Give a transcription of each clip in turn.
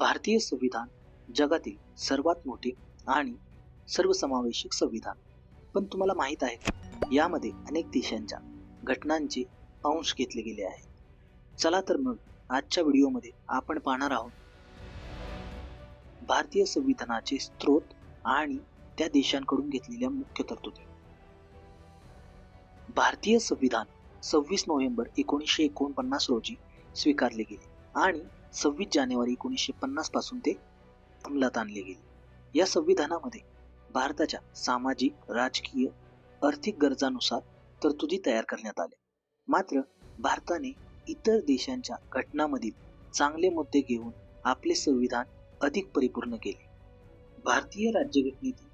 भारतीय संविधान जगातील सर्वात मोठे आणि सर्वसमावेशक संविधान. पण तुम्हाला माहीत आहे का? यामध्ये अनेक देशांच्या घटनांचे अंश घेतले गेले आहेत. चला तर मग आजच्या व्हिडिओमध्ये आपण पाहणार आहोत. भारतीय संविधानाचे स्रोत आणि त्या देशांकडून घेतलेल्या मुख्य तरतुदी. भारतीय संविधान सव्वीस नोव्हेंबर एकोणीसशे एकोणपन्नास रोजी स्वीकारले गेले आणि सव्वीस जानेवारी एकोणीसशे पन्नासपासून ते अंमलात आणले गेले. या संविधानामध्ये भारताच्या सामाजिक राजकीय आर्थिक गरजानुसार तरतुदी तयार करण्यात आल्या. मात्र भारताने इतर देशांच्या घटनांमधील चांगले मुद्दे घेऊन आपले संविधान अधिक परिपूर्ण केले. भारतीय राज्यघटनेतील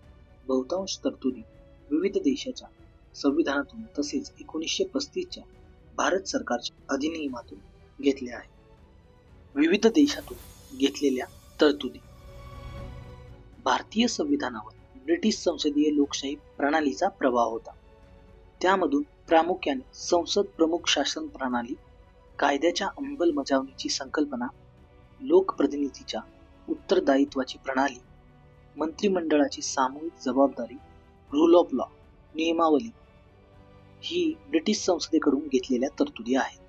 बहुतांश तरतुदी विविध देशाच्या संविधानातून तसेच एकोणीसशे पस्तीसच्या भारत सरकारच्या अधिनियमातून घेतल्या आहेत. विविध देशातून घेतलेल्या तरतुदी. भारतीय संविधानावर ब्रिटिश संसदीय लोकशाही प्रणालीचा प्रभाव होता. त्यामधून प्रामुख्याने संसद प्रमुख शासन प्रणाली कायद्याच्या अंमलबजावणीची संकल्पना लोकप्रतिनिधीच्या उत्तरदायित्वाची प्रणाली मंत्रिमंडळाची सामूहिक जबाबदारी रूल ऑफ लॉ नियमावली ही ब्रिटिश संसदेकडून घेतलेल्या तरतुदी आहेत.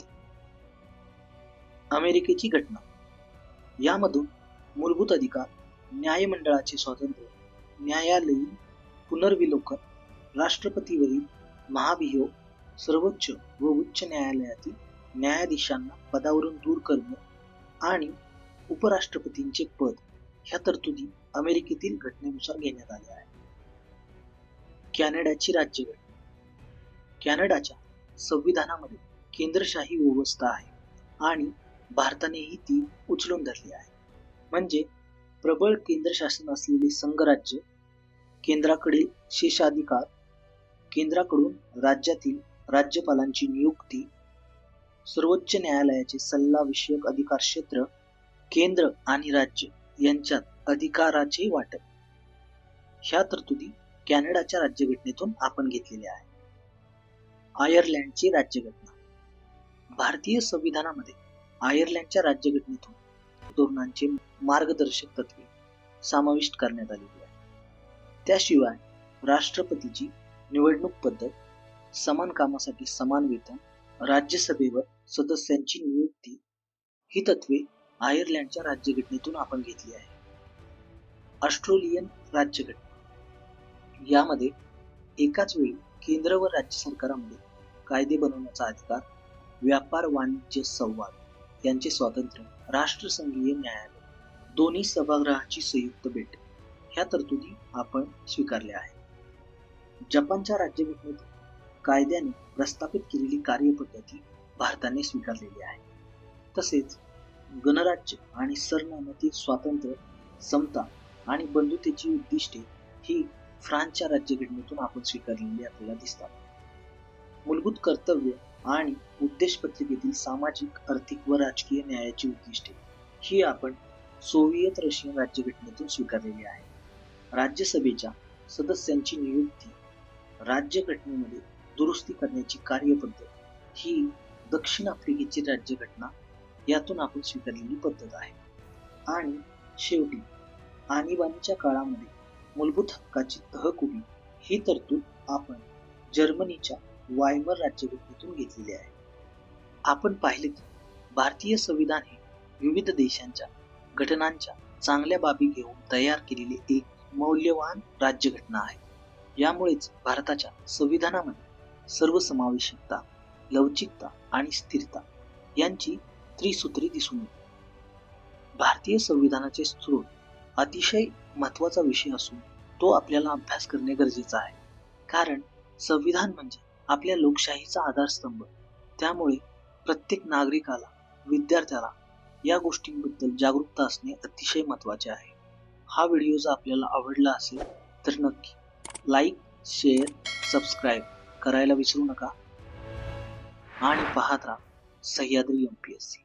अमेरिकेची घटना. यामधून मूलभूत अधिकार न्यायमंडळाचे स्वातंत्र्य न्यायालयीन पुनर्विलोकन राष्ट्रपतीवरील महाभियोग सर्वोच्च व उच्च न्यायालयातील न्यायाधीशांना पदावरून दूर करणे आणि उपराष्ट्रपतींचे पद ह्या तरतुदी अमेरिकेतील घटनेनुसार घेण्यात आल्या आहेत. कॅनडाची राज्यघटना. कॅनडाच्या संविधानामध्ये केंद्रशाही व्यवस्था आहे आणि भारतानेही ती उचलून धरली आहे. म्हणजे प्रबळ केंद्र शासन असलेले संघराज्य केंद्राकडील शेषाधिकार केंद्राकडून राज्यातील राज्यपालांची नियुक्ती सर्वोच्च न्यायालयाचे सल्लाविषयक अधिकार क्षेत्र केंद्र आणि राज्य यांच्यात अधिकाराचे वाटप. ह्या तरतुदी कॅनडाच्या राज्यघटनेतून आपण घेतलेल्या आहे आयर्लंडची राज्यघटना. भारतीय संविधानामध्ये आयर्लंडच्या राज्यघटनेतून धोरणांचे मार्गदर्शक तत्वे समाविष्ट करण्यात आलेली आहे त्याशिवाय राष्ट्रपतीची निवडणूक पद्धत समान कामासाठी समान वेतन राज्यसभेवर सदस्यांची नियुक्ती ही तत्वे आयर्लंडच्या राज्यघटनेतून आपण घेतली आहे ऑस्ट्रेलियन राज्यघटना. यामध्ये एकाच वेळी केंद्र व राज्य सरकारामध्ये कायदे बनवण्याचा अधिकार व्यापार वाणिज्य संवाद यांचे स्वातंत्र्य राष्ट्रसंघीय न्यायालय दोन्ही सभागृहाची संयुक्त भेट ह्या तरतुदी आपण स्वीकारल्या आहेत. जपानच्या राज्यघटनेत कायद्याने प्रस्थापित केलेली कार्यपद्धती भारताने स्वीकारलेली आहे. तसेच गणराज्य आणि सरनामातील स्वातंत्र्य समता आणि बंधुतेची उद्दिष्टे ही फ्रान्सच्या राज्यघटनेतून आपण स्वीकारलेली आपल्याला दिसतात. मूलभूत कर्तव्य आणि उद्देश पत्रिकेतील सामाजिक आर्थिक व राजकीय न्यायाची उद्दिष्टे ही आपण सोव्हिएत रशियन राज्यघटनेतून स्वीकारलेली आहे राज्यसभेच्या सदस्यांची नियुक्ती राज्यघटनेमध्ये दुरुस्ती करण्याची कार्यपद्धत ही दक्षिण आफ्रिकेची राज्यघटना यातून आपण स्वीकारलेली पद्धत आहे. आणि शेवटी आणीबाणीच्या काळामध्ये मूलभूत हक्काची तहकुबी ही तरतूद आपण जर्मनीच्या वायमर राज्यघटनेतून घेतलेले आहे. आपण पाहिले की भारतीय संविधान हे विविध देशांच्या घटनांच्या चांगल्या बाबी घेऊन तयार केलेली एक मौल्यवान राज्यघटना आहे. यामुळेच भारताच्या संविधानामध्ये सर्वसमावेशकता लवचिकता आणि स्थिरता यांची त्रिसूत्री दिसून येते. भारतीय संविधानाचे स्रोत अतिशय महत्त्वाचा विषय असून तो आपल्याला अभ्यास करणे गरजेचं आहे. कारण संविधान म्हणजे आपल्या लोकशाहीचा आधारस्तंभ. त्यामुळे प्रत्येक नागरिकाला विद्यार्थ्याला या गोष्टींबद्दल जागरूकता असणे अतिशय महत्त्वाचे आहे. हा व्हिडिओ जर आपल्याला आवडला असेल तर नक्की लाईक शेअर सबस्क्राईब करायला विसरू नका. आणि पाहत राहा Sahyadri M P S C